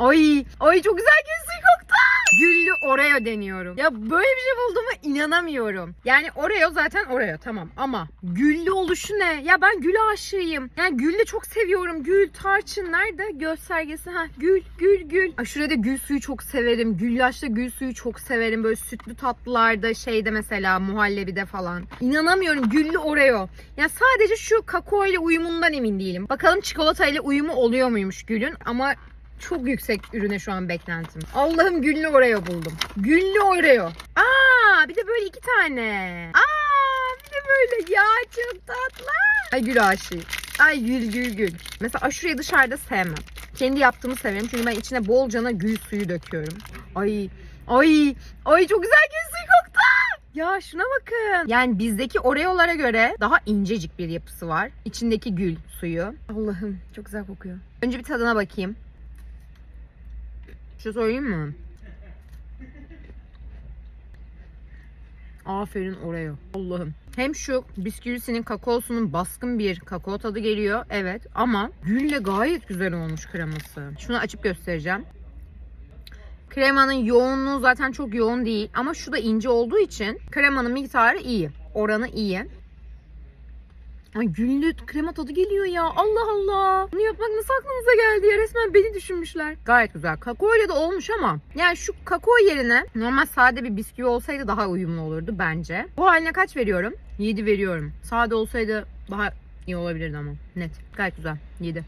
Ay, ay çok güzel suyu koktu. Güllü Oreo deniyorum. Ya böyle bir şey bulduğuma inanamıyorum. Yani Oreo zaten Oreo tamam ama güllü oluşu ne? Ya ben gül aşığıyım. Yani güllü çok seviyorum. Gül, tarçın nerede? Göstergesi. Ha gül, gül, gül. Ay şurada gül suyu çok severim. Güllaçta gül suyu çok severim. Böyle sütlü tatlılarda şeyde mesela muhallebide falan. İnanamıyorum güllü Oreo. Ya sadece şu kakao ile uyumundan emin değilim. Bakalım çikolata ile uyumu oluyor muymuş gülün ama çok yüksek ürüne şu an beklentim. Allah'ım güllü Oreo buldum. Güllü Oreo. Aa bir de böyle iki tane. Aa bir de böyle ya çok tatlı. Ay gül aşığı. Ay gül gül gül. Mesela aşureyi dışarıda sevmem. Kendi yaptığımı severim çünkü ben içine bolcana gül suyu döküyorum. Ay ay ay çok güzel gül suyu koktu. Ya şuna bakın. Yani bizdeki Oreo'lara göre daha incecik bir yapısı var. İçindeki gül suyu. Allah'ım çok güzel kokuyor. Önce bir tadına bakayım. Bir şey söyleyeyim mi? Aferin Oreo. Allah'ım. Hem şu bisküvisinin kakaosunun baskın bir kakao tadı geliyor. Evet ama gülle gayet güzel olmuş kreması. Şunu açıp göstereceğim. Kremanın yoğunluğu zaten çok yoğun değil. Ama şu da ince olduğu için kremanın miktarı iyi. Oranı iyi. Ay güllü krema tadı geliyor ya. Allah Allah. Bunu yapmak nasıl aklınıza geldi ya? Resmen beni düşünmüşler. Gayet güzel. Kakao ile de olmuş ama yani şu kakao yerine normal sade bir bisküvi olsaydı daha uyumlu olurdu bence. Bu haline kaç veriyorum? 7 veriyorum. Sade olsaydı daha iyi olabilirdi ama. Net. Gayet güzel. 7.